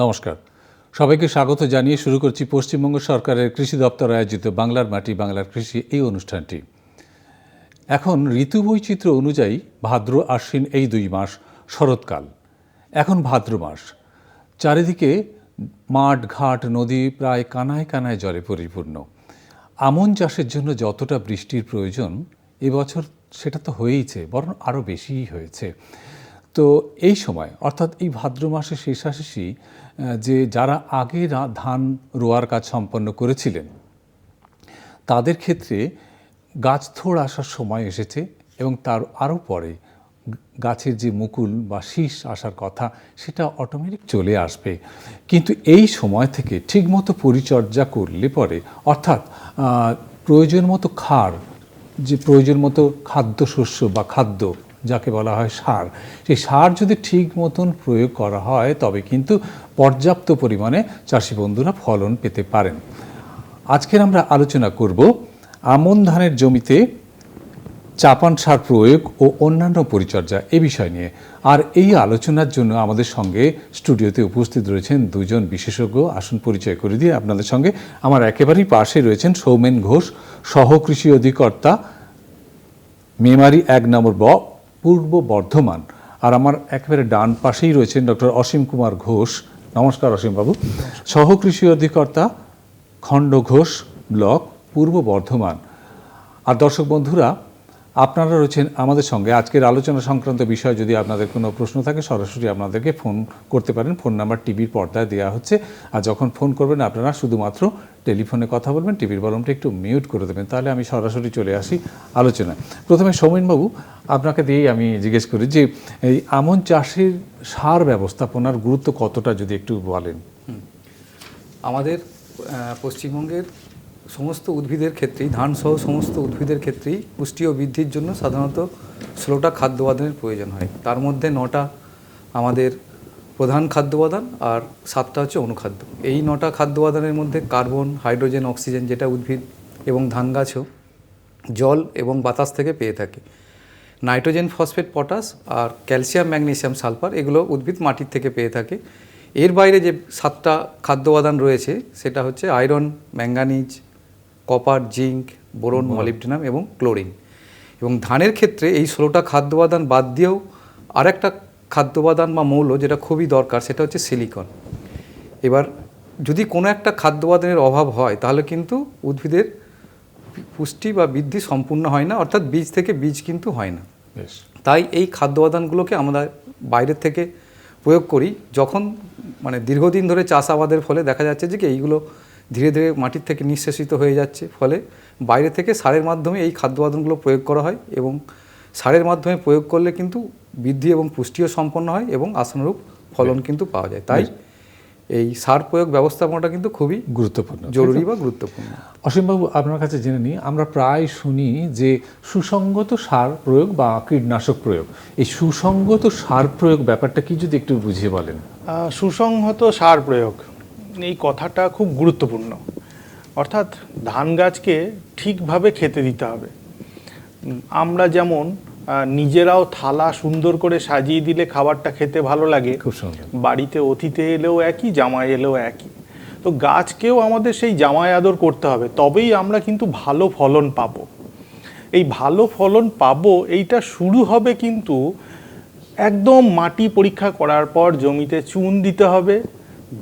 নমস্কার। সবাইকে স্বাগত জানিয়ে শুরু করছি পশ্চিমবঙ্গ সরকারের কৃষি দপ্তর আয়োজিত বাংলার মাটি, বাংলার কৃষি এই অনুষ্ঠানটি। এখন ঋতু বৈচিত্র্য অনুযায়ী ভাদ্র আশ্বিন এই দুই মাস শরৎকাল। এখন ভাদ্র মাস। চারিদিকে মাঠ, ঘাট, নদী প্রায় কানায় কানায় জলে পরিপূর্ণ। আমন চাষের জন্য যতটা বৃষ্টির প্রয়োজন, এবছর সেটা তো হয়েইছে, বরং আরও বেশিই হয়েছে। তো এই সময়, অর্থাৎ এই ভাদ্র মাসের শেষাশেষি যে যারা আগে ধান রোয়ার কাজ সম্পন্ন করেছিলেন, তাদের ক্ষেত্রে গাছ থোড় আসার সময় এসেছে এবং তার আরও পরে গাছের যে মুকুল বা শীষ আসার কথা, সেটা অটোমেটিক চলে আসবে। কিন্তু এই সময় থেকে ঠিকমতো পরিচর্যা করলে পরে, অর্থাৎ প্রয়োজন মতো খার, যে প্রয়োজন মতো খাদ্যশস্য বা খাদ্য, যাকে বলা হয় সার, সেই সার যদি ঠিক মতন প্রয়োগ করা হয়, তবে কিন্তু পর্যাপ্ত পরিমাণে চাষি বন্ধুরা ফলন পেতে পারেন। আজকের আমরা আলোচনা করব আমন ধানের জমিতে চাপান সার প্রয়োগ ও অন্যান্য পরিচর্যা এ বিষয় নিয়ে। আর এই আলোচনার জন্য আমাদের সঙ্গে স্টুডিওতে উপস্থিত রয়েছেন দুজন বিশেষজ্ঞ। আসন পরিচয় করে দিয়ে আপনাদের সঙ্গে আমার একেবারেই পাশে রয়েছেন সৌমেন ঘোষ সহ কৃষি অধিকর্তা, মেমারি এক নম্বর ব, পূর্ব বর্ধমান। আর আমার একেবারে ডান পাশেই রয়েছেন ডক্টর অসীম কুমার ঘোষ নমস্কার অসীম বাবু সহ কৃষি অধিকর্তা খণ্ড ঘোষ ব্লক পূর্ব বর্ধমান। আর দর্শক বন্ধুরা আপনারা রয়েছেন আমাদের সঙ্গে। আজকের আলোচনা সংক্রান্ত বিষয়ে যদি আপনাদের কোনো প্রশ্ন থাকে, সরাসরি আপনাদেরকে ফোন করতে পারেন। ফোন নাম্বার টিভির পর্দায় দেওয়া হচ্ছে। আর যখন ফোন করবেন, আপনারা শুধুমাত্র টেলিফোনে কথা বলবেন, টিভির বলমটা একটু মিউট করে দেবেন। তাহলে আমি সরাসরি চলে আসি আলোচনায়। প্রথমে সৌমেনবাবু, আপনাকে দিয়েই আমি জিজ্ঞেস করি যে, এই আমন চাষের সার ব্যবস্থাপনার গুরুত্ব কতটা যদি একটু বলেন? আমাদের পশ্চিমবঙ্গের সমস্ত উদ্ভিদের ক্ষেত্রেই, ধান সহ সমস্ত উদ্ভিদের ক্ষেত্রেই পুষ্টি ও বৃদ্ধির জন্য সাধারণত ষোলোটা খাদ্য উপাদানের প্রয়োজন হয়। তার মধ্যে নটা আমাদের প্রধান খাদ্য উপাদান আর সাতটা হচ্ছে অনুখাদ্য। এই নটা খাদ্য উপাদানের মধ্যে কার্বন, হাইড্রোজেন, অক্সিজেন যেটা উদ্ভিদ এবং ধান গাছও জল এবং বাতাস থেকে পেয়ে থাকে। নাইট্রোজেন, ফসফেট, পটাশ আর ক্যালসিয়াম, ম্যাগনেসিয়াম, সালফার এগুলো উদ্ভিদ মাটির থেকে পেয়ে থাকে। এর বাইরে যে সাতটা খাদ্য উপাদান রয়েছে, সেটা হচ্ছে iron manganese copper zinc boron molybdenum এবং ক্লোরিন। এবং ধানের ক্ষেত্রে এই ষোলোটা খাদ্য উপাদান বাদ দিয়েও আরেকটা খাদ্য উপাদান বা মৌল যেটা খুবই দরকার সেটা হচ্ছে সিলিকন। এবার যদি কোনো একটা খাদ্য উপাদানের অভাব হয় তাহলে কিন্তু উদ্ভিদের পুষ্টি বা বৃদ্ধি সম্পূর্ণ হয় না অর্থাৎ বীজ থেকে বীজ কিন্তু হয় না। তাই এই খাদ্য উপাদানগুলোকে আমরা বাইরের থেকে প্রয়োগ করি। যখন মানে দীর্ঘদিন ধরে চাষাবাদের ফলে দেখা যাচ্ছে যে কি এইগুলো ধীরে ধীরে মাটির থেকে নিঃশেষিত হয়ে যাচ্ছে। ফলে বাইরে থেকে সারের মাধ্যমে এই খাদ্য উপাদানগুলো প্রয়োগ করা হয় এবং সারের মাধ্যমে প্রয়োগ করলে কিন্তু বৃদ্ধি এবং পুষ্টিও সম্পন্ন হয় এবং আশানুরূপ ফলন কিন্তু পাওয়া যায়। তাই এই সার প্রয়োগ ব্যবস্থাপনাটা কিন্তু খুবই গুরুত্বপূর্ণ। জরুরি বা গুরুত্বপূর্ণ। অসীমবাবু আপনার কাছে জেনে নিই আমরা প্রায় শুনি যে সুসঙ্গত সার প্রয়োগ বা কীটনাশক প্রয়োগ। এই সুসঙ্গত সার প্রয়োগ ব্যাপারটা কি যদি একটু বুঝিয়ে বলেন? সুসংহত সার প্রয়োগ। এই কথাটা খুব গুরুত্বপূর্ণ। অর্থাৎ ধান গাছকে ঠিকভাবে খেতে দিতে হবে। আমরা যেমন নিজেরাও থালা সুন্দর করে সাজিয়ে দিলে খাবারটা খেতে ভালো লাগে বাড়িতে অতিথি এলেও একই জামাই এলেও একই। তো গাছকেও আমাদের সেই জামাই আদর করতে হবে তবেই আমরা কিন্তু ভালো ফলন পাব। এই ভালো ফলন পাব এইটা শুরু হবে কিন্তু একদম মাটি পরীক্ষা করার পর জমিতে চুন দিতে হবে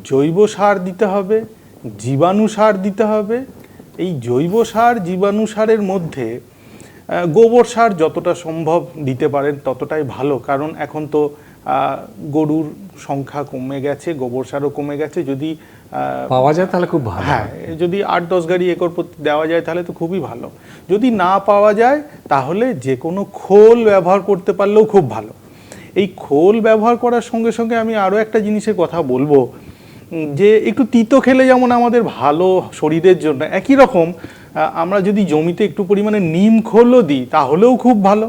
জৈব সার দিতে হবে জীবাণু সার দিতে হবে। এই জৈব সার জীবাণু সারের মধ্যে গোবর সার যতটা সম্ভব দিতে পারেন ততটাই ভালো। কারণ এখন তো গরুর সংখ্যা কমে গেছে গোবর সারও কমে গেছে। যদি পাওয়া যায় তাহলে খুব ভালো। হ্যাঁ যদি আট দশ গাড়ি একর প্রতি দেওয়া যায় তাহলে তো খুবই ভালো। যদি না পাওয়া যায় তাহলে যে কোনো খোল ব্যবহার করতে পারলেও খুব ভালো। এই খোল ব্যবহার করার সঙ্গে সঙ্গে আমি আরও একটা জিনিসের কথা বলব। যে একটু তিতো খেলে যেমন আমাদের ভালো শরীরের জন্য, একই রকম আমরা যদি জমিতে একটু পরিমাণে নিম খোলও দিই, তাহলেও খুব ভালো।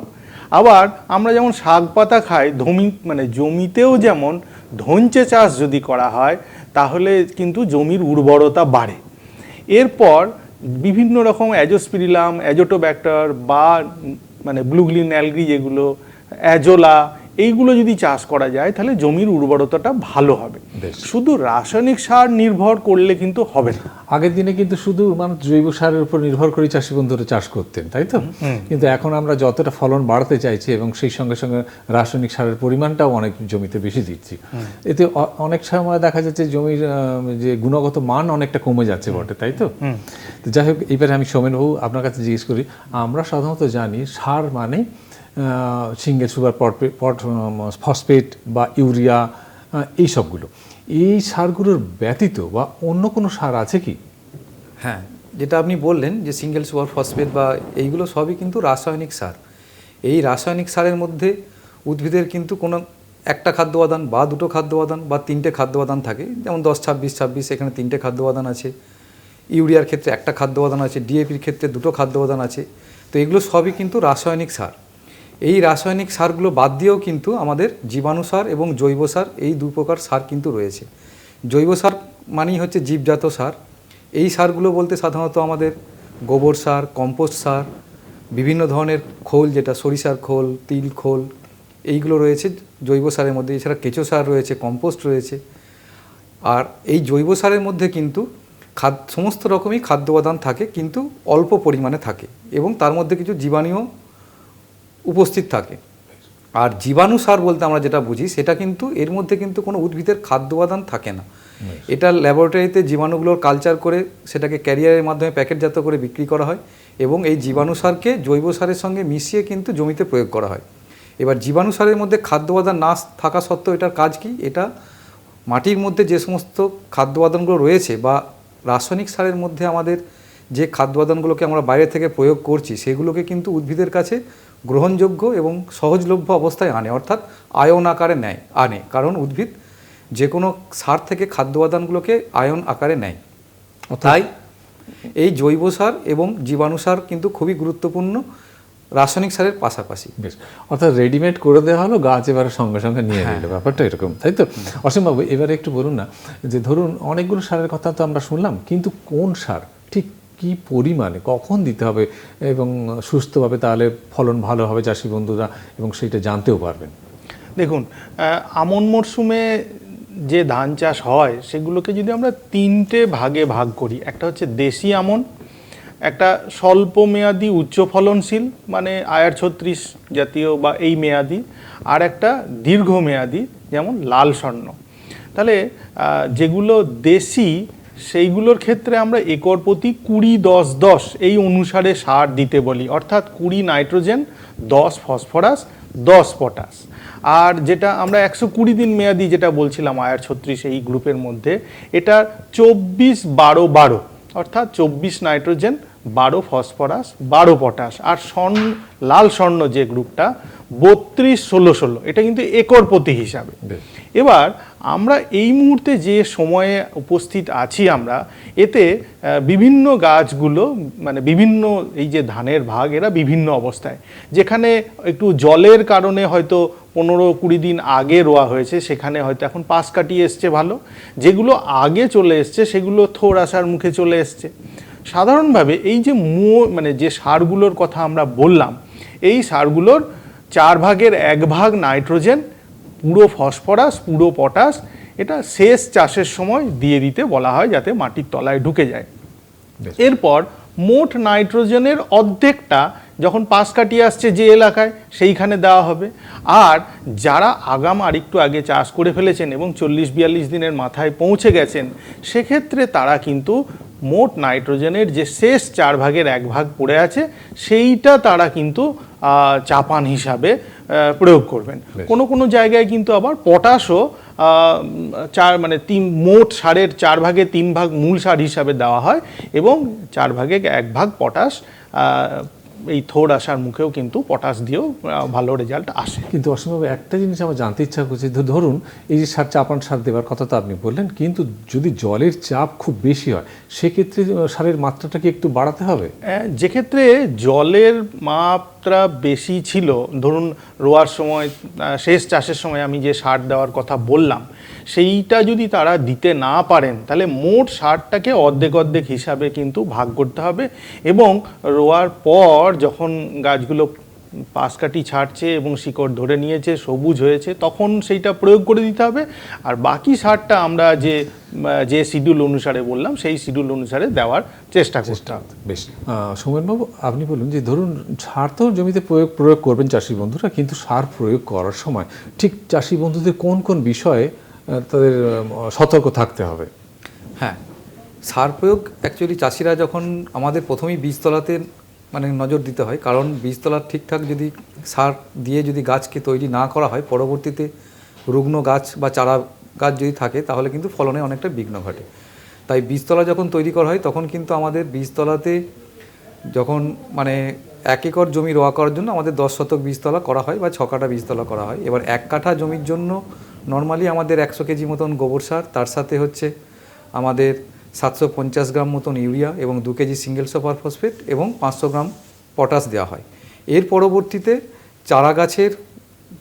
আবার আমরা যেমন শাক পাতা খাই, ধমি মানে জমিতেও যেমন ধঞ্চে চাষ যদি করা হয়, তাহলে কিন্তু জমির উর্বরতা বাড়ে। এরপর বিভিন্ন রকম অ্যাজোস্পিরিলাম অ্যাজোটোব্যাক্টর বা মানে ব্লুগ্লিন অ্যালগি যেগুলো অ্যাজোলা এইগুলো যদি চাষ করা যায় তাহলে জমির উর্বরতাটা ভালো হবে। শুধু রাসায়নিক সার নির্ভর করলে কিন্তু হবে না। আগের দিনে কিন্তু শুধু মানুষ জৈব সারের উপর নির্ভর করে চাষি বন্ধুরা চাষ করতেন তাই তো? কিন্তু এখন আমরা যতটা ফলন বাড়াতে চাইছি এবং সেই সঙ্গে সঙ্গে রাসায়নিক সারের পরিমাণটাও অনেক জমিতে বেশি দিচ্ছি। এতে অনেক সময় দেখা যাচ্ছে জমির যে গুণগত মান অনেকটা কমে যাচ্ছে বটে তাই তো? যাই হোক এবারে আমি সৌমেনবাবু আপনার কাছে জিজ্ঞেস করি আমরা সাধারণত জানি সার মানে সিঙ্গেল সুগার পট ফসফেট বা ইউরিয়া এই সবগুলো। এই সারগুলোর ব্যতীত বা অন্য কোনো সার আছে কি? হ্যাঁ যেটা আপনি বললেন যে সিঙ্গেল সুপার ফসফেট বা এইগুলো সবই কিন্তু রাসায়নিক সার। এই রাসায়নিক সারের মধ্যে উদ্ভিদের কিন্তু কোনো একটা খাদ্য উপাদান বা দুটো খাদ্য উপাদান বা তিনটে খাদ্য উপাদান থাকে। যেমন দশ, ছাব্বিশ ছাব্বিশ, এখানে তিনটে খাদ্য উপাদান আছে। ইউরিয়ার ক্ষেত্রে একটা খাদ্য উপাদান আছে, ডিএপির ক্ষেত্রে দুটো খাদ্য উপাদান আছে। তো এগুলো সবই কিন্তু রাসায়নিক সার। এই রাসায়নিক সারগুলো বাদ দিয়েও কিন্তু আমাদের জীবাণু সার এবং জৈব সার, এই দু প্রকার সার কিন্তু রয়েছে। জৈব সার মানেই হচ্ছে জীবজাত সার। এই সারগুলো বলতে সাধারণত আমাদের গোবর সার, কম্পোস্ট সার, বিভিন্ন ধরনের খোল যেটা সরিষার খোল, তিল খোল, এইগুলো রয়েছে জৈব সারের মধ্যে। এছাড়া কেঁচো সার রয়েছে, কম্পোস্ট রয়েছে। আর এই জৈব সারের মধ্যে কিন্তু খাদ্য সমস্ত রকমই খাদ্য উপাদান থাকে, কিন্তু অল্প পরিমাণে থাকে এবং তার মধ্যে কিছু জীবাণুও উপস্থিত থাকে। আর জীবাণু সার বলতে আমরা যেটা বুঝি সেটা কিন্তু এর মধ্যে কিন্তু কোনো উদ্ভিদের খাদ্য উপাদান থাকে না। এটা ল্যাবরেটরিতে জীবাণুগুলোর কালচার করে সেটাকে ক্যারিয়ারের মাধ্যমে প্যাকেটজাত করে বিক্রি করা হয় এবং এই জীবাণু সারকে জৈব সারের সঙ্গে মিশিয়ে কিন্তু জমিতে প্রয়োগ করা হয়। এবার জীবাণু সারের মধ্যে খাদ্য উপাদান না থাকা সত্ত্বেও এটার কাজ কি? এটা মাটির মধ্যে যে সমস্ত খাদ্য উপাদানগুলো রয়েছে বা রাসায়নিক সারের মধ্যে আমাদের যে খাদ্য উপাদানগুলোকে আমরা বাইরে থেকে প্রয়োগ করছি সেগুলোকে কিন্তু উদ্ভিদের কাছে গ্রহণযোগ্য এবং সহজলভ্য অবস্থায় আনে অর্থাৎ আয়ন আকারে নেয় আনে। কারণ উদ্ভিদ যে কোনো সার থেকে খাদ্য উপাদানগুলোকে আয়ন আকারে নেয়। তাই এই জৈব সার এবং জীবাণু সার কিন্তু খুবই গুরুত্বপূর্ণ রাসায়নিক সারের পাশাপাশি। বেশ। অর্থাৎ রেডিমেড করে দেওয়া হলো গাছ এবারে সঙ্গে সঙ্গে নিয়ে হ্যাঁ। নিল। ব্যাপারটা এরকম তাই তো? অসীমবাবু এবারে একটু বলুন না যে ধরুন অনেকগুলো সারের কথা তো আমরা শুনলাম কিন্তু কোন সার? ঠিক কি পরিমাণে, কখন দিতে হবে এবং সুস্থভাবে তাহলে ফলন ভালো হবে চাষি বন্ধুরা এবং সেটা জানতেও পারবেন? দেখুন আমন মরশুমে যে ধান চাষ হয়, সেগুলোকে যদি আমরা তিনটে ভাগে ভাগ করি, একটা হচ্ছে দেশি আমন, একটা স্বল্প মেয়াদি উচ্চ ফলনশীল মানে আয়ার ছত্রিশ জাতীয় বা এই মেয়াদি, আর একটা দীর্ঘ মেয়াদি যেমন লাল স্বর্ণ। তাহলে যেগুলো দেশি সেইগুলোর ক্ষেত্রে আমরা একর প্রতি কুড়ি দশ দশ এই অনুসারে সার দিতে বলি। অর্থাৎ কুড়ি নাইট্রোজেন, দশ ফসফরাস, দশ পটাশ। আর যেটা আমরা একশো কুড়ি দিন মেয়াদি যেটা বলছিলাম আয়ার ছত্রিশ এই গ্রুপের মধ্যে, এটা চব্বিশ বারো বারো, অর্থাৎ চব্বিশ নাইট্রোজেন বারো ফসফরাস বারো পটাশ। আর স্বর্ণ লাল স্বর্ণ যে গ্রুপটা বত্রিশ ষোলো ষোলো। এটা কিন্তু একর প্রতি হিসাবে। এবার আমরা এই মুহূর্তে যে সময়ে উপস্থিত আছি আমরা এতে বিভিন্ন গাছগুলো মানে বিভিন্ন এই যে ধানের ভাগ এরা বিভিন্ন অবস্থায়। যেখানে একটু জলের কারণে হয়তো পনেরো কুড়ি দিন আগে রোয়া হয়েছে সেখানে হয়তো এখন পাশ কাটিয়ে এসছে ভালো। যেগুলো আগে চলে এসছে সেগুলো থোর আসার মুখে চলে এসছে। সাধারণভাবে এই যে মো মানে যে সারগুলোর কথা আমরা বললাম এই সারগুলোর চার ভাগের এক ভাগ নাইট্রোজেন পুরো ফসফরাস পুরো পটাশ এটা শেষ চাষের সময় দিয়ে দিতে বলা হয় যাতে মাটির তলায় ঢুকে যায়। এরপর মোট নাইট্রোজেনের অর্ধেকটা যখন পাশ কাটিয়ে আসছে যে এলাকায় সেইখানে দেওয়া হবে। আর যারা আগাম আরেকটু আগে চাষ করে ফেলেছেন এবং চল্লিশ বিয়াল্লিশ দিনের মাথায় পৌঁছে গেছেন সেক্ষেত্রে তারা কিন্তু মোট নাইট্রোজেনের যে শেষ চার ভাগের এক ভাগ পড়ে আছে সেইটা তারা কিন্তু চাপান হিসাবে প্রয়োগ করবেন। কোনো কোনো জায়গায় কিন্তু আবার পটাশও চার মানে তিন মোট সারের চার ভাগে তিন ভাগ মূল সার হিসাবে দেওয়া হয় এবং চার ভাগে এক ভাগ পটাশ এই থোড় আসার মুখেও কিন্তু পটাশ দিয়েও ভালো রেজাল্ট আসে। কিন্তু অসম্ভব একটা জিনিস আমার জানতে ইচ্ছা করছে ধরুন এই যে সার চাপান সার দেওয়ার কথা তো আপনি বললেন কিন্তু যদি জলের চাপ খুব বেশি হয় সেক্ষেত্রে সারের মাত্রাটা কি একটু বাড়াতে হবে? যেক্ষেত্রে জলের মাত্রা বেশি ছিল ধরুন রোয়ার সময় শেষ চাষের সময় আমি যে সার দেওয়ার কথা বললাম সেইটা যদি তারা দিতে না পারেন তাহলে মোট সারটাকে অর্ধেক অর্ধেক হিসাবে কিন্তু ভাগ করতে হবে এবং রোয়ার পর যখন গাছগুলো পাশ কাঠি ছাড়ছে এবং শিকড় ধরে নিয়েছে সবুজ হয়েছে তখন সেইটা প্রয়োগ করে দিতে হবে। আর বাকি সারটা আমরা যে যে শিডিউল অনুসারে বললাম সেই শিডিউল অনুসারে দেওয়ার চেষ্টা করতে হবে। বেশ। সৌমেনবাবু আপনি বলুন যে ধরুন সার তো জমিতে প্রয়োগ প্রয়োগ করবেন চাষি বন্ধুরা কিন্তু সার প্রয়োগ করার সময় ঠিক চাষি বন্ধুদের কোন কোন বিষয়ে তাদের সতর্ক থাকতে হবে। হ্যাঁ সার প্রয়োগ অ্যাকচুয়ালি চাষিরা যখন আমাদের প্রথমেই বীজতলাতে মানে নজর দিতে হয়, কারণ বীজতলার ঠিকঠাক যদি সার দিয়ে যদি গাছকে তৈরি না করা হয়, পরবর্তীতে রুগ্ন গাছ বা চারা গাছ যদি থাকে, তাহলে কিন্তু ফলনে অনেকটা বিঘ্ন ঘটে। তাই বীজতলা যখন তৈরি করা হয়, তখন কিন্তু আমাদের বীজতলাতে যখন মানে এক একর জমি রোয়া করার জন্য আমাদের দশ শতক বীজতলা করা হয় বা ছ কাঠা বীজতলা করা হয়। এবার এক কাঠা জমির জন্য নর্মালি আমাদের একশো কেজি মতন গোবর সার তার সাথে হচ্ছে আমাদের সাতশো পঞ্চাশ গ্রাম মতন ইউরিয়া এবং দু কেজি সিঙ্গেল সুপার ফসফেট এবং পাঁচশো গ্রাম পটাশ দেওয়া হয়। এর পরবর্তীতে চারা গাছের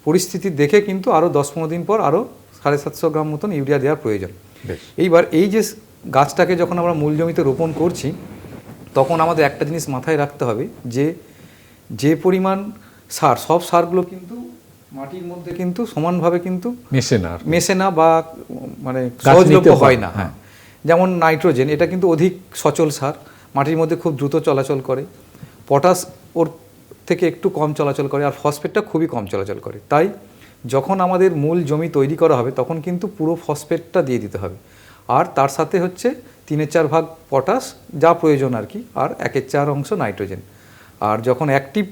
পরিস্থিতি দেখে কিন্তু আরও দশ পনেরো দিন পর আরও সাড়ে সাতশো গ্রাম মতন ইউরিয়া দেওয়ার প্রয়োজন। এইবার এই যে গাছটাকে যখন আমরা মূল জমিতে রোপণ করছি তখন আমাদের একটা জিনিস মাথায় রাখতে হবে যে যে পরিমাণ সার সব সারগুলো কিন্তু মাটির মধ্যে কিন্তু সমানভাবে কিন্তু মেশে না আর মেশে না বা মানে সহজলভ্য হয় হয় না হ্যাঁ। যেমন নাইট্রোজেন এটা কিন্তু অধিক সচল সার মাটির মধ্যে খুব দ্রুত চলাচল করে। পটাশ ওর থেকে একটু কম চলাচল করে আর ফসফেটটা খুবই কম চলাচল করে। তাই যখন আমাদের মূল জমি তৈরি করা হবে তখন কিন্তু পুরো ফসফেটটা দিয়ে দিতে হবে। আর তার সাথে হচ্ছে তিনের চার ভাগ পটাশ যা প্রয়োজন আর কি আর একের চার অংশ নাইট্রোজেন। আর যখন অ্যাক্টিভ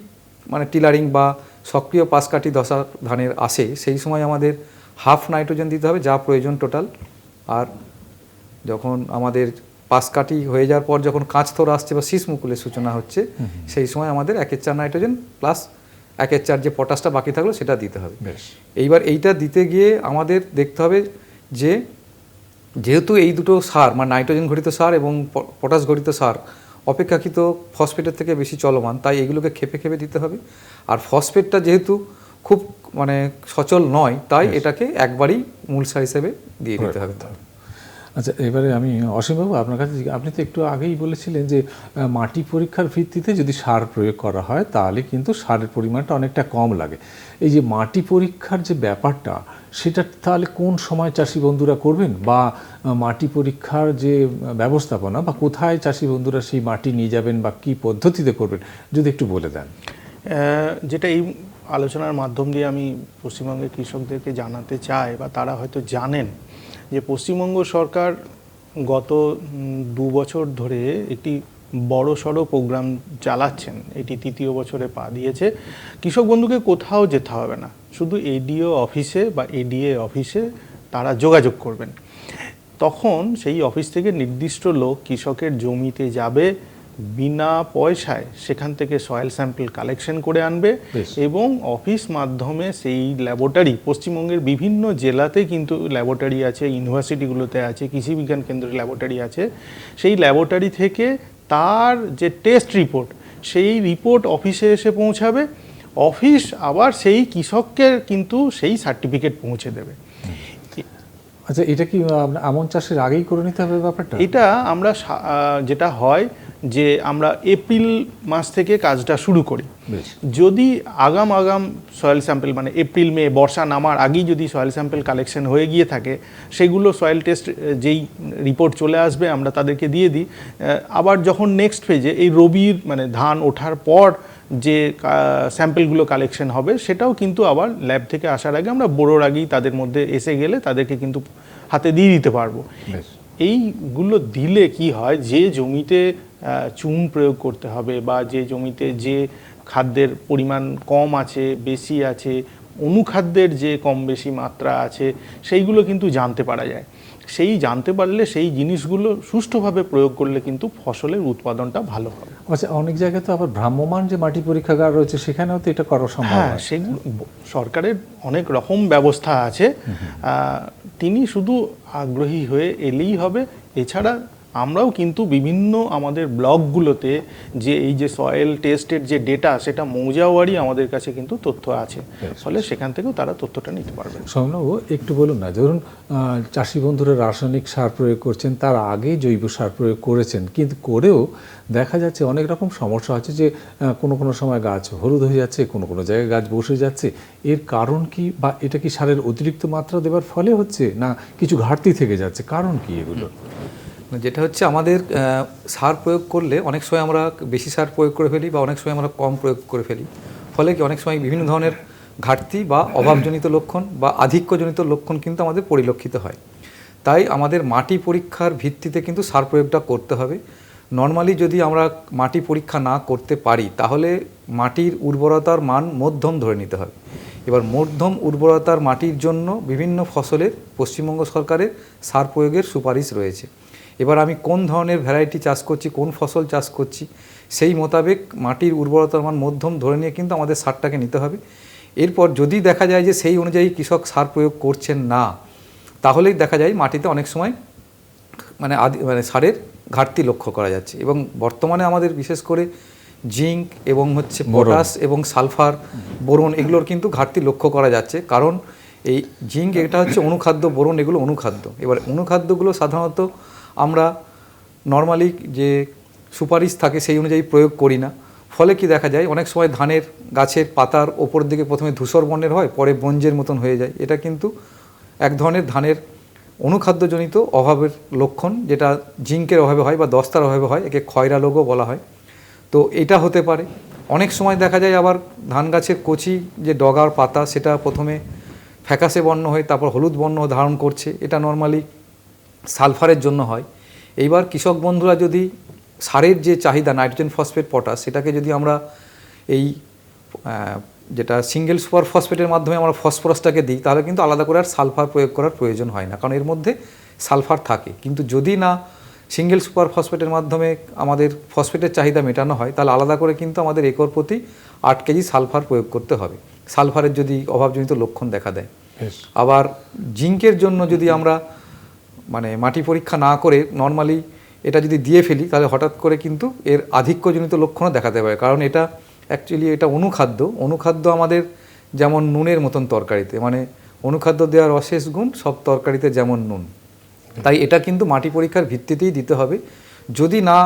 মানে টিলারিং বা সক্রিয় পাশকাঠি দশা ধানের আসে সেই সময় আমাদের হাফ নাইট্রোজেন দিতে হবে যা প্রয়োজন টোটাল। আর যখন আমাদের পাশকাঠি হয়ে যাওয়ার পর যখন কাঁচ থোর আসছে বা শীষ মুকুলের সূচনা হচ্ছে সেই সময় আমাদের একের চার নাইট্রোজেন প্লাস একের চার যে পটাশটা বাকি থাকল সেটা দিতে হবে। বেশ। এইবার এইটা দিতে গিয়ে আমাদের দেখতে হবে যে যেহেতু এই দুটো সার মানে নাইট্রোজেন ঘটিত সার এবং পটাশ ঘটিত সার অপেক্ষাকৃত ফসফেটের থেকে বেশি চলমান তাই এগুলোকে খেপে খেপে দিতে হবে। আর ফসফেটটা যেহেতু খুব মানে সচল নয় তাই এটাকে একবারই মূল সার হিসেবে দিয়ে দিতে হবে। আচ্ছা এবারে আমি অসীমবাবু আপনার কাছে আপনি তো একটু আগেই বলেছিলেন যে মাটি পরীক্ষার ভিত্তিতে যদি সার প্রয়োগ করা হয় তাহলে কিন্তু সারের পরিমাণটা অনেকটা কম লাগে। এই যে মাটি পরীক্ষার যে ব্যাপারটা সেটা তাহলে কোন সময় চাষি বন্ধুরা করবেন? বা মাটি পরীক্ষার যে ব্যবস্থাপনা, বা কোথায় চাষি বন্ধুরা সেই মাটি নিয়ে যাবেন বা কী পদ্ধতিতে করবেন? যদি একটু বলে দেন। যেটা এই আলোচনার মাধ্যম দিয়ে আমি পশ্চিমবঙ্গের কৃষকদেরকে জানাতে চাই, বা তারা হয়তো জানেন যে পশ্চিমবঙ্গ সরকার গত দু বছর ধরে একটি বড় সড়ো প্রোগ্রাম চালাচ্ছেন এটি তৃতীয় বছরে পা দিয়েছে। কৃষক বন্ধুকে কোথাও যেতে হবে না শুধু এডিও অফিসে বা এডিএ অফিসে তারা যোগাযোগ করবেন। তখন সেই অফিস থেকে নির্দিষ্ট লোক কৃষকের জমিতে যাবে বিনা পয়সায় সেখান থেকে সয়েল স্যাম্পল কালেকশন করে আনবে এবং অফিস মাধ্যমে সেই ল্যাবরেটরি পশ্চিমবঙ্গের বিভিন্ন জেলাতে কিন্তু ল্যাবরেটরি আছে ইউনিভার্সিটিগুলোতে আছে কৃষি বিজ্ঞান কেন্দ্রের ল্যাবরেটরি আছে। সেই ল্যাবরেটরি থেকে তার যে টেস্ট রিপোর্ট সেই রিপোর্ট অফিসে এসে পৌঁছাবে। অফিস আবার সেই কৃষককে কিন্তু সেই সার্টিফিকেট পৌঁছে দেবে। আচ্ছা এটা কি আমন চাষের আগেই করে নিতে হবে ব্যাপারটা? এটা আমরা যেটা হয় যে আমরা এপ্রিল মাস থেকে কাজটা শুরু করি। যদি আগাম আগাম সয়েল স্যাম্পেল মানে এপ্রিল মে বর্ষা নামার আগেই যদি সয়েল স্যাম্পেল কালেকশন হয়ে গিয়ে থাকে সেগুলো সয়েল টেস্ট যেই রিপোর্ট চলে আসবে আমরা তাদেরকে দিয়ে দিই। আবার যখন নেক্সট ফেজে এই রবির মানে ধান ওঠার পর যে স্যাম্পেলগুলো কালেকশন হবে সেটাও কিন্তু আবার ল্যাব থেকে আসার আগে আমরা বড়োর আগেই তাদের মধ্যে এসে গেলে তাদেরকে কিন্তু হাতে দিয়ে দিতে পারব। এইগুলো দিলে কি হয়? যে জমিতে চুন প্রয়োগ করতে হবে বা যে জমিতে যে খাদ্যের পরিমাণ কম আছে বেশি আছে অনুখাদ্যের যে কম বেশি মাত্রা আছে সেইগুলো কিন্তু জানতে পারা যায়। সেই জানতে পারলে সেই জিনিসগুলো সুষ্ঠুভাবে প্রয়োগ করলে কিন্তু ফসলের উৎপাদনটা ভালো হবে। আচ্ছা অনেক জায়গায় তো আবার ভ্রাম্যমান যে মাটি পরীক্ষাগার রয়েছে সেখানেও তো এটা করা সম্ভব হ্যাঁ সেগুলো সরকারের অনেক রকম ব্যবস্থা আছে। তিনি শুধু আগ্রহী হয়ে এলেই হবে। এছাড়া আমরাও কিন্তু বিভিন্ন আমাদের ব্লগগুলোতে যে এই যে সয়েল টেস্টের যে ডেটা সেটা মৌজাওয়ারি আমাদের কাছে কিন্তু তথ্য আছে। ফলে সেখান থেকেও তারা তথ্যটা নিতে পারবে। সৌম্যবাবু একটু বলুন না ধরুন চাষি বন্ধুরা রাসায়নিক সার প্রয়োগ করছেন তার আগেই জৈব সার প্রয়োগ করেছেন কিন্তু করেও দেখা যাচ্ছে অনেক রকম সমস্যা হচ্ছে যে কোনো কোনো সময় গাছ হলুদ হয়ে যাচ্ছে কোনো কোনো জায়গায় গাছ বসে যাচ্ছে। এর কারণ কি বা এটা কি সারের অতিরিক্ত মাত্রা দেওয়ার ফলে হচ্ছে না কিছু ঘাটতি থেকে যাচ্ছে? কারণ কি এগুলো? যেটা হচ্ছে আমাদের সার প্রয়োগ করলে অনেক সময় আমরা বেশি সার প্রয়োগ করে ফেলি বা অনেক সময় আমরা কম প্রয়োগ করে ফেলি। ফলে কি অনেক সময় বিভিন্ন ধরনের ঘাটতি বা অভাবজনিত লক্ষণ বা আধিক্যজনিত লক্ষণ কিন্তু আমাদের পরিলক্ষিত হয়। তাই আমাদের মাটি পরীক্ষার ভিত্তিতে কিন্তু সার প্রয়োগটা করতে হবে। নর্মালি যদি আমরা মাটি পরীক্ষা না করতে পারি, তাহলে মাটির উর্বরতার মান মধ্যম ধরে নিতে হবে। এবার মধ্যম উর্বরতার মাটির জন্য বিভিন্ন ফসলের পশ্চিমবঙ্গ সরকারের সার প্রয়োগের সুপারিশ রয়েছে। এবার আমি কোন ধরনের ভ্যারাইটি চাষ করছি কোন ফসল চাষ করছি সেই মোতাবেক মাটির উর্বরতার মান মধ্যম ধরে নিয়ে কিন্তু আমাদের সারটাকে নিতে হবে। এরপর যদি দেখা যায় যে সেই অনুযায়ী কৃষক সার প্রয়োগ করছেন না তাহলেই দেখা যায় মাটিতে অনেক সময় মানে আদি মানে সারের ঘাটতি লক্ষ্য করা যাচ্ছে। এবং বর্তমানে আমাদের বিশেষ করে জিঙ্ক এবং হচ্ছে পটাশ এবং সালফার বোরন এগুলোর কিন্তু ঘাটতি লক্ষ্য করা যাচ্ছে। কারণ এই জিঙ্ক এটা হচ্ছে অনুখাদ্য বোরন এগুলো অনুখাদ্য। এবার অনুখাদ্যগুলো সাধারণত আমরা নর্মালি যে সুপারিশ থাকে সেই অনুযায়ী প্রয়োগ করি না। ফলে কি দেখা যায়, অনেক সময় ধানের গাছের পাতার ওপর দিকে প্রথমে ধূসর বর্ণের হয়, পরে বঞ্জের মতন হয়ে যায়। এটা কিন্তু এক ধরনের ধানের অনুখাদ্যজনিত অভাবের লক্ষণ, যেটা জিঙ্কের অভাবে হয় বা দস্তার অভাবে হয়, একে খয়রা রোগও বলা হয়। তো এটা হতে পারে। অনেক সময় দেখা যায় আবার ধান গাছের কচি যে ডগার পাতা, সেটা প্রথমে ফ্যাকাসে বর্ণ হয়ে, তারপর হলুদ বর্ণ ধারণ করছে। এটা নর্মালি সালফারের জন্য হয়। এইবার কৃষক বন্ধুরা যদি সারের যে চাহিদা নাইট্রোজেন ফসফেট পটাশ সেটাকে যদি আমরা এই যেটা সিঙ্গেল সুপার ফসফেটের মাধ্যমে আমরা ফসফরাসটাকে দিই তাহলে কিন্তু আলাদা করে আর সালফার প্রয়োগ করার প্রয়োজন হয় না। কারণ এর মধ্যে সালফার থাকে। কিন্তু যদি না সিঙ্গেল সুপার ফসফেটের মাধ্যমে আমাদের ফসফেটের চাহিদা মেটানো হয় তাহলে আলাদা করে কিন্তু আমাদের একর প্রতি আট কেজি সালফার প্রয়োগ করতে হবে। সালফারের যদি অভাবজনিত লক্ষণ দেখা দেয়। আবার জিঙ্কের জন্য যদি আমরা মানে মাটি পরীক্ষা না করে নর্মালি এটা যদি দিয়ে ফেলি, তাহলে হঠাৎ করে কিন্তু এর আধিক্যজনিত লক্ষণও দেখাতে পারে। কারণ এটা অ্যাকচুয়ালি এটা অনুখাদ্য। অনুখাদ্য আমাদের যেমন নুনের মতন তরকারিতে মানে অনুখাদ্য দেওয়ার অশেষ গুণ সব তরকারিতে যেমন নুন। তাই এটা কিন্তু মাটি পরীক্ষার ভিত্তিতেই দিতে হবে। যদি না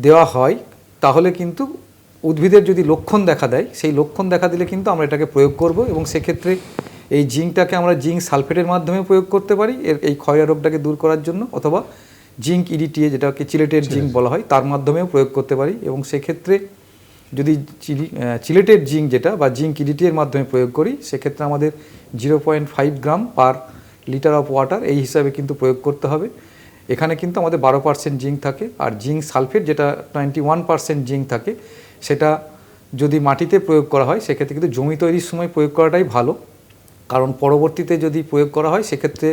দেওয়া হয়, তাহলে কিন্তু উদ্ভিদের যদি লক্ষণ দেখা দেয়, সেই লক্ষণ দেখা দিলে কিন্তু আমরা এটাকে প্রয়োগ করব এবং সেক্ষেত্রে এই জিঙ্কটাকে আমরা জিঙ্ক সালফেটের মাধ্যমে প্রয়োগ করতে পারি। এর এই ক্ষয় রোগটাকে দূর করার জন্য অথবা জিঙ্ক ইডিটিএ যেটাকে চিলেটের জিঙ্ক বলা হয় তার মাধ্যমেও প্রয়োগ করতে পারি এবং সেক্ষেত্রে যদি চিলি আহ, চিলেটের জিঙ্ক যেটা বা জিঙ্ক ইডিটিএর মাধ্যমে প্রয়োগ করি সেক্ষেত্রে আমাদের zero point five gram per litre of water এই হিসাবে কিন্তু প্রয়োগ করতে হবে। এখানে কিন্তু আমাদের বারো পার্সেন্ট জিঙ্ক থাকে আর জিঙ্ক সালফেট যেটা টোয়েন্টি ওয়ান পার্সেন্ট জিঙ্ক থাকে সেটা যদি মাটিতে প্রয়োগ করা হয় সেক্ষেত্রে কিন্তু জমি তৈরির সময় প্রয়োগ করাটাই ভালো। কারণ পরবর্তীতে যদি প্রয়োগ করা হয়, সেক্ষেত্রে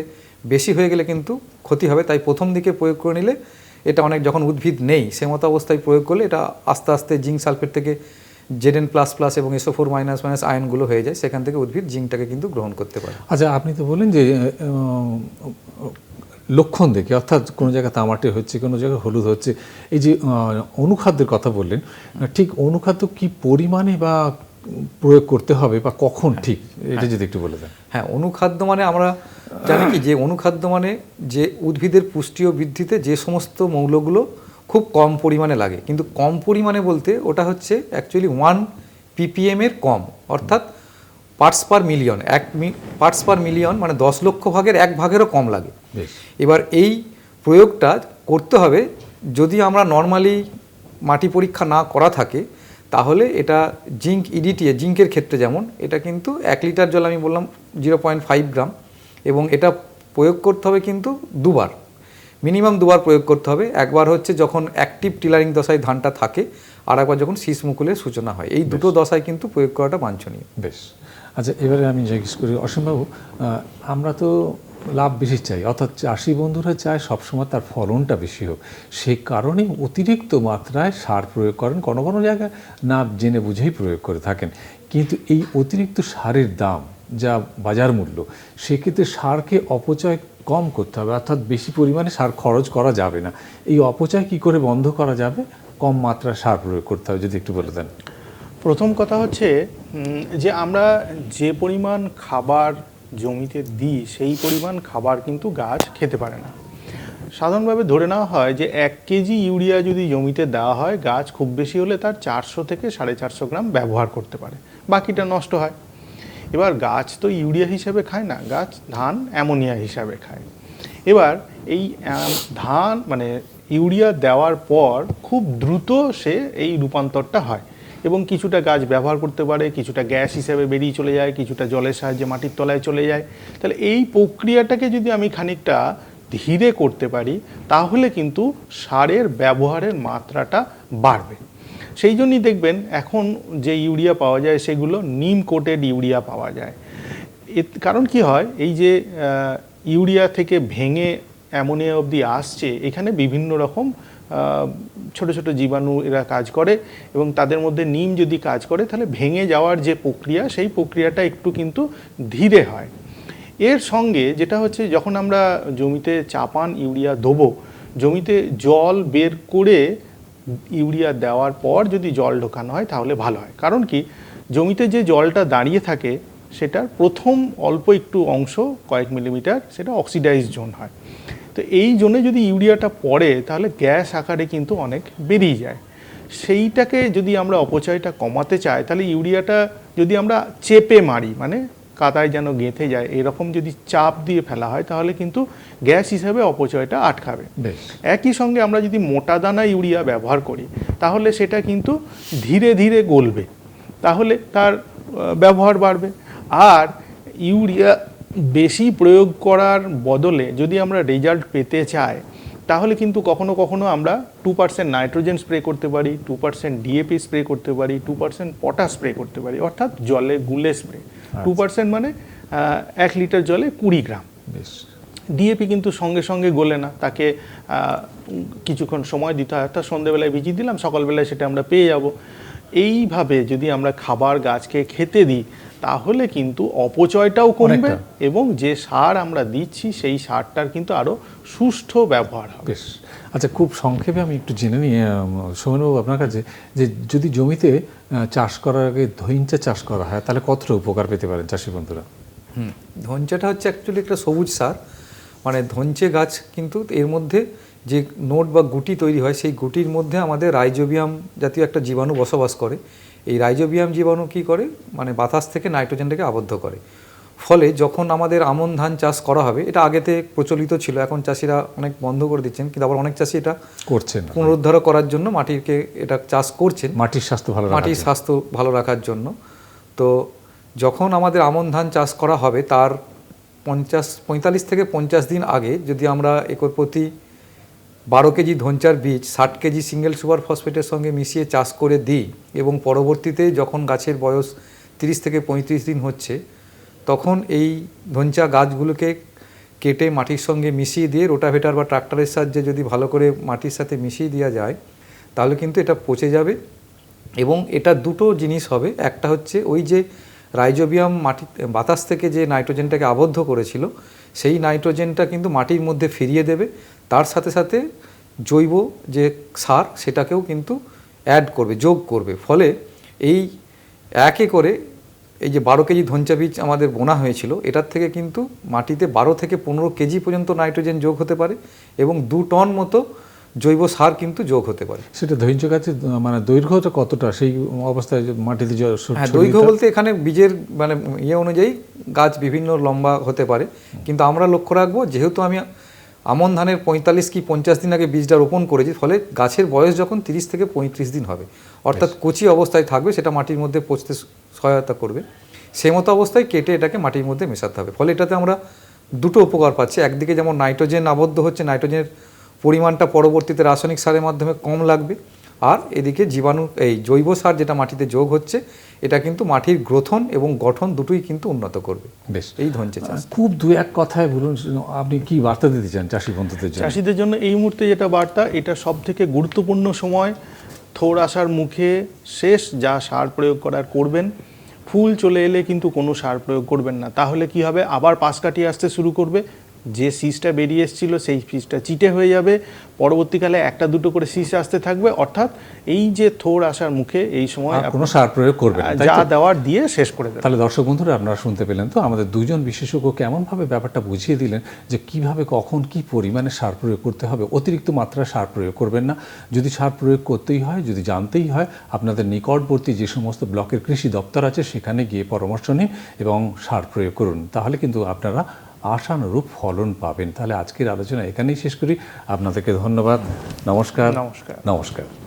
বেশি হয়ে গেলে কিন্তু ক্ষতি হবে। তাই প্রথম দিকে প্রয়োগ করে নিলে এটা অনেক যখন উদ্ভিদ নেই, সে মতো অবস্থায় প্রয়োগ করলে এটা আস্তে আস্তে জিঙ্ক সালফেট থেকে জেডেন প্লাস প্লাস এবং এসো ফোর মাইনাস মাইনাস আয়নগুলো হয়ে যায়, সেখান থেকে উদ্ভিদ জিঙ্কটাকে কিন্তু গ্রহণ করতে পারে। আচ্ছা আপনি তো বললেন যে লক্ষণ দেখে, অর্থাৎ কোনো জায়গায় তামাটে হচ্ছে, কোনো জায়গায় হলুদ হচ্ছে, এই যে অনুখাদ্যের কথা বললেন, ঠিক অনুখাদ্য কি পরিমাণে বা প্রয়োগ করতে হবে বা কখন ঠিক এটা যদি একটু বলে দেন। হ্যাঁ অনুখাদ্য মানে আমরা জানি কি যে অনুখাদ্য মানে যে উদ্ভিদের পুষ্টি ও বৃদ্ধিতে যে সমস্ত মৌলগুলো খুব কম পরিমাণে লাগে। কিন্তু কম পরিমাণে বলতে ওটা হচ্ছে অ্যাকচুয়ালি ওয়ান পিপিএম এর কম। অর্থাৎ পার্টস পার মিলিয়ন এক পার্টস পার মিলিয়ন মানে দশ লক্ষ ভাগের এক ভাগেরও কম লাগে। এবার এই প্রয়োগটা করতে হবে যদি আমরা নর্মালি মাটি পরীক্ষা না করা থাকে তাহলে এটা জিঙ্ক ইডিটিএ জিঙ্কের ক্ষেত্রে যেমন এটা কিন্তু এক লিটার জল আমি বললাম জিরো পয়েন্ট ফাইভ গ্রাম এবং এটা প্রয়োগ করতে হবে কিন্তু দুবার। মিনিমাম দুবার প্রয়োগ করতে হবে। একবার হচ্ছে যখন অ্যাক্টিভ টিলারিং দশায় ধানটা থাকে আর একবার যখন শীষ মুকুলের সূচনা হয়। এই দুটো দশায় কিন্তু প্রয়োগ করাটা বাঞ্ছনীয়। বেশ। আচ্ছা এবারে আমি জিজ্ঞেস করি অসীমবাবু আমরা তো লাভ বেশি চাই। অর্থাৎ চাষি বন্ধুরা চায় সবসময় তার ফলনটা বেশি হোক। সেই কারণে অতিরিক্ত মাত্রায় সার প্রয়োগ করেন। কোনো কোনো জায়গায় না জেনে বুঝেই প্রয়োগ করে থাকেন। কিন্তু এই অতিরিক্ত সারের দাম যা বাজার মূল্য, সেক্ষেত্রে সারকে অপচয় কম করতে হবে। অর্থাৎ বেশি পরিমাণে সার খরচ করা যাবে না। এই অপচয় কি করে বন্ধ করা যাবে? কম মাত্রায় সার প্রয়োগ করতে হবে, যদি একটু বলে দেন। প্রথম কথা হচ্ছে যে আমরা যে পরিমাণ খাবার জমিতে দিই, সেই পরিমাণ খাবার কিন্তু গাছ খেতে পারে না। সাধারণভাবে ধরে নেওয়া হয় যে এক কেজি ইউরিয়া যদি জমিতে দেওয়া হয়, গাছ খুব বেশি হলে তার চারশো থেকে সাড়ে চারশো গ্রাম ব্যবহার করতে পারে। বাকিটা নষ্ট হয়। এবার গাছ তো ইউরিয়া হিসাবে খায় না, গাছ ধান অ্যামোনিয়া হিসাবে খায়। এবার এই ধান মানে ইউরিয়া দেওয়ার পর খুব দ্রুত সে এই রূপান্তরটা হয়। এবং কিছুটা গাছ ব্যবহার করতে পারে, কিছুটা গ্যাস হিসেবে বেরিয়ে চলে যায়, কিছুটা জলের সাহায্যে মাটির তলায় চলে যায়। তাহলে এই প্রক্রিয়াটাকে যদি আমি খানিকটা ধীরে করতে পারি, তাহলে কিন্তু সারের ব্যবহারের মাত্রাটা বাড়বে। সেই জন্যই দেখবেন এখন যে ইউরিয়া পাওয়া যায়, সেগুলো নিম কোটেড ইউরিয়া পাওয়া যায়। কারণ কি হয়? এই যে ইউরিয়া থেকে ভেঙে অ্যামোনিয়া অবধি আসছে, এখানে বিভিন্ন রকম ছোট ছোট জীবাণু এরা কাজ করে এবং তাদের মধ্যে নিম যদি কাজ করে, তাহলে ভেঙে যাওয়ার যে প্রক্রিয়া, সেই প্রক্রিয়াটা একটু কিন্তু ধীরে হয়। এর সঙ্গে যেটা হচ্ছে, যখন আমরা জমিতে চাপান ইউরিয়া দেবো, জমিতে জল বের করে ইউরিয়া দেওয়ার পর যদি জল ঢোকানো হয়, তাহলে ভালো হয়। কারণ কি? জমিতে যে জলটা দাঁড়িয়ে থাকে, সেটার প্রথম অল্প একটু অংশ, কয়েক মিলিমিটার, সেটা অক্সিডাইজ জোন হয়। তো এই জোনে যদি ইউরিয়াটা পড়ে তাহলে গ্যাস আকারে কিন্তু অনেক বেরিয়ে যায়। সেইটাকে যদি আমরা অপচয়টা কমাতে চাই তাহলে ইউরিয়াটা যদি আমরা চেপে মারি মানে কাদায় যেন গেঁথে যায় এরকম যদি চাপ দিয়ে ফেলা হয় তাহলে কিন্তু গ্যাস হিসাবে অপচয়টা আটকাবে। একই সঙ্গে আমরা যদি মোটা দানা ইউরিয়া ব্যবহার করি তাহলে সেটা কিন্তু ধীরে ধীরে গলবে। তাহলে তার ব্যবহার বাড়বে। আর ইউরিয়া বেশি প্রয়োগ করার বদলে যদি আমরা রেজাল্ট পেতে চাই তাহলে কিন্তু কখনো কখনো আমরা টু পার্সেন্ট নাইট্রোজেন স্প্রে করতে পারি টু পার্সেন্ট ডিএপি স্প্রে করতে পারি টু পার্সেন্ট পটাশ স্প্রে করতে পারি অর্থাৎ জলে গুলে স্প্রে টু পার্সেন্ট মানে এক লিটার জলে কুড়ি গ্রাম। বেশ। ডিএপি কিন্তু সঙ্গে সঙ্গে গলে না তাকে কিছুক্ষণ সময় দিতে হয় অর্থাৎ সন্ধেবেলায় ভিজিয়ে দিলাম সকালবেলায় সেটা আমরা পেয়ে যাব। এইভাবে যদি আমরা খাবার গাছকে খেতে দিই তাহলে কিন্তু অপচয়টাও কমবে এবং যে সার আমরা দিচ্ছি সেই সারটার কিন্তু আরও সুষ্ঠু ব্যবহার হবে। বেশ। আচ্ছা খুব সংক্ষেপে আমি একটু জেনে নিই সোমেনবাবু আপনার কাছে যে যদি জমিতে চাষ করার আগে ধইঞ্চা চাষ করা হয় তাহলে কতটা উপকার পেতে পারেন চাষি বন্ধুরা? হুম ধনচাটা হচ্ছে অ্যাকচুয়ালি একটা সবুজ সার। মানে ধনচে গাছ কিন্তু এর মধ্যে যে নোট বা গুটি তৈরি হয় সেই গুটির মধ্যে আমাদের রাইজোবিয়াম জাতীয় একটা জীবাণু বসবাস করে। এই রাইজোবিয়াম জীবাণু কি করে? মানে বাতাস থেকে নাইট্রোজেনটাকে আবদ্ধ করে। ফলে যখন আমাদের আমন ধান চাষ করা হবে এটা আগেতে প্রচলিত ছিল এখন চাষিরা অনেক বন্ধ করে দিচ্ছেন কিন্তু আবার অনেক চাষি এটা করছেন পুনরুদ্ধার করার জন্য মাটিকে এটা চাষ করছেন। মাটির স্বাস্থ্য ভালো মাটির স্বাস্থ্য ভালো রাখার জন্য। তো যখন আমাদের আমন ধান চাষ করা হবে তার পঞ্চাশ পঁয়তাল্লিশ থেকে পঞ্চাশ দিন আগে যদি আমরা একর প্রতি বারো কেজি ধনচার বীজ, ষাট কেজি সিঙ্গেল সুপার ফসফেটের সঙ্গে মিশিয়ে চাষ করে দিই এবং পরবর্তীতে যখন গাছের বয়স তিরিশ থেকে পঁয়ত্রিশ দিন হচ্ছে, তখন এই ধনচা গাছগুলোকে কেটে মাটির সঙ্গে মিশিয়ে দিয়ে রোটাভেটার বা ট্রাক্টরের সাহায্যে যদি ভালো করে মাটির সাথে মিশিয়ে দেওয়া যায়, তাহলে কিন্তু এটা পচে যাবে এবং এটা দুটো জিনিস হবে। একটা হচ্ছে ওই যে রাইজোবিয়াম মাটি, বাতাস থেকে যে নাইট্রোজেনটাকে আবদ্ধ করেছিল, সেই নাইট্রোজেনটা কিন্তু মাটির মধ্যে ফিরিয়ে দেবে। তার সাথে সাথে জৈব যে সার সেটাকেও কিন্তু অ্যাড করবে যোগ করবে। ফলে এই একে করে এই যে বারো কেজি ধনচা বীজ আমাদের বোনা হয়েছিল এটার থেকে কিন্তু মাটিতে বারো থেকে পনেরো কেজি পর্যন্ত নাইট্রোজেন যোগ হতে পারে এবং দু টন মতো জৈব সার কিন্তু যোগ হতে পারে। সেটা ধৈর্য গাছের মানে দৈর্ঘ্যটা কতটা? সেই অবস্থায় মাটিতে হ্যাঁ দৈর্ঘ্য বলতে এখানে বীজের মানে ইয়ে অনুযায়ী গাছ বিভিন্ন লম্বা হতে পারে। কিন্তু আমরা লক্ষ্য রাখব যেহেতু আমি আমন ধানের পঁয়তাল্লিশ কি পঞ্চাশ দিন আগে বীজটা রোপণ করেছি ফলে গাছের বয়স যখন তিরিশ থেকে পঁয়ত্রিশ দিন হবে অর্থাৎ কচি অবস্থায় থাকবে সেটা মাটির মধ্যে পচতে সহায়তা করবে। সেই মতো অবস্থায় কেটে এটাকে মাটির মধ্যে মেশাতে হবে ফলে এটাতে আমরা দুটো উপকার পাচ্ছি। একদিকে যেমন নাইট্রোজেন আবদ্ধ হচ্ছে নাইট্রোজেনের পরিমাণটা পরবর্তীতে রাসায়নিক সারের মাধ্যমে কম লাগবে আর এদিকে জীবাণু এই জৈব সার যেটা মাটিতে যোগ হচ্ছে এটা কিন্তু মাটির গ্রথন এবং গঠন দুটোই কিন্তু উন্নত করবে। বেশ। এই ধনচে চাষ। খুব দু এক কথায় বলুন আপনি কি বার্তা দিতে চান চাষি বন্ধুদের জন্য? চাষিদের জন্য এই মুহূর্তে যেটা বার্তা এটা সব থেকে গুরুত্বপূর্ণ সময়। থোর আসার মুখে শেষ যা সার প্রয়োগ করার করবেন। ফুল চলে এলে কিন্তু কোনো সার প্রয়োগ করবেন না। তাহলে কি হবে? আবার পাশ কাটিয়ে আসতে শুরু করবে। যে শীষটা বেরিয়ে এসেছিল সেই শীষটা চিটে হয়ে যাবে। পরবর্তীকালে একটা দুটো করে শীষ আসতে থাকবে। অর্থাৎ এই যে থোর আসার মুখে এই সময় কোনো সার প্রয়োগ তাই যা দেওয়ার দিয়ে শেষ করে দেবে। তাহলে দর্শক বন্ধুরা আপনারা শুনতে পেলেন তো আমাদের দুজন বিশেষজ্ঞ কেমনভাবে ব্যাপারটা বুঝিয়ে দিলেন যে কীভাবে কখন কি পরিমাণে সার প্রয়োগ করতে হবে। অতিরিক্ত মাত্রায় সার প্রয়োগ করবেন না। যদি সার প্রয়োগ করতেই হয় যদি জানতেই হয় আপনাদের নিকটবর্তী যে সমস্ত ব্লকের কৃষি দপ্তর আছে সেখানে গিয়ে পরামর্শ নিন এবং সার প্রয়োগ করুন। তাহলে কিন্তু আপনারা আশানুরূপ ফলন পাবেন। তাহলে আজকের আলোচনা এখানেই শেষ করি। আপনাদেরকে ধন্যবাদ। নমস্কার। নমস্কার। নমস্কার।